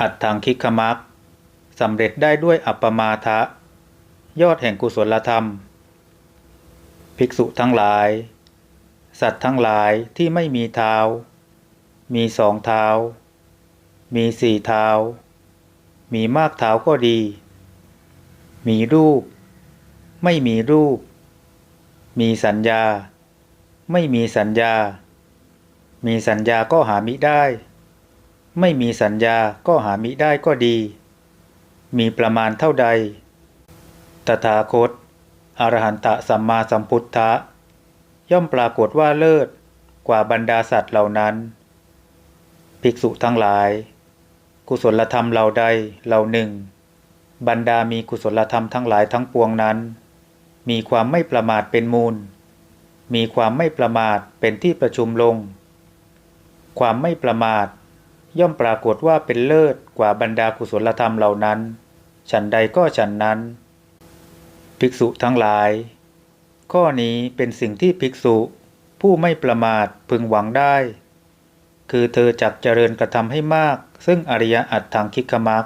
อัตถังคิกขมักสำเร็จได้ด้วยอัปปมาทะ ยอดแห่งกุศลธรรม ภิกษุทั้งหลาย สัตว์ทั้งหลายที่ไม่มีเท้า มีสองเท้า มีสี่เท้า มีมากเท้าก็ดี มีรูป ไม่มีรูป มีสัญญา ไม่มีสัญญา มีสัญญาก็หามิได้ ไม่มีสัญญาก็หามิได้ก็ดี มีประมาณเท่าใด ตถาคต อรหันตสัมมาสัมพุทธะ ย่อมปรากฏว่าเลิศกว่าบรรดาสัตว์เหล่านั้น ภิกษุทั้งหลาย กุศลธรรมเหล่าใดเหล่าหนึ่ง บรรดามีกุศลธรรมทั้งหลายทั้งปวงนั้น มีความไม่ประมาทเป็นมูล มีความไม่ประมาทเป็นที่ประชุมลง ความไม่ประมาท ย่อมปรากฏว่าเป็นเลิศกว่าบรรดากุศลธรรมเหล่านั้น ฉันใดก็ฉันนั้น ภิกษุทั้งหลาย ข้อนี้เป็นสิ่งที่ภิกษุผู้ไม่ประมาทพึงหวังได้ คือเธอจักเจริญกระทำให้มาก ซึ่งอริยอัตถังคิกมัก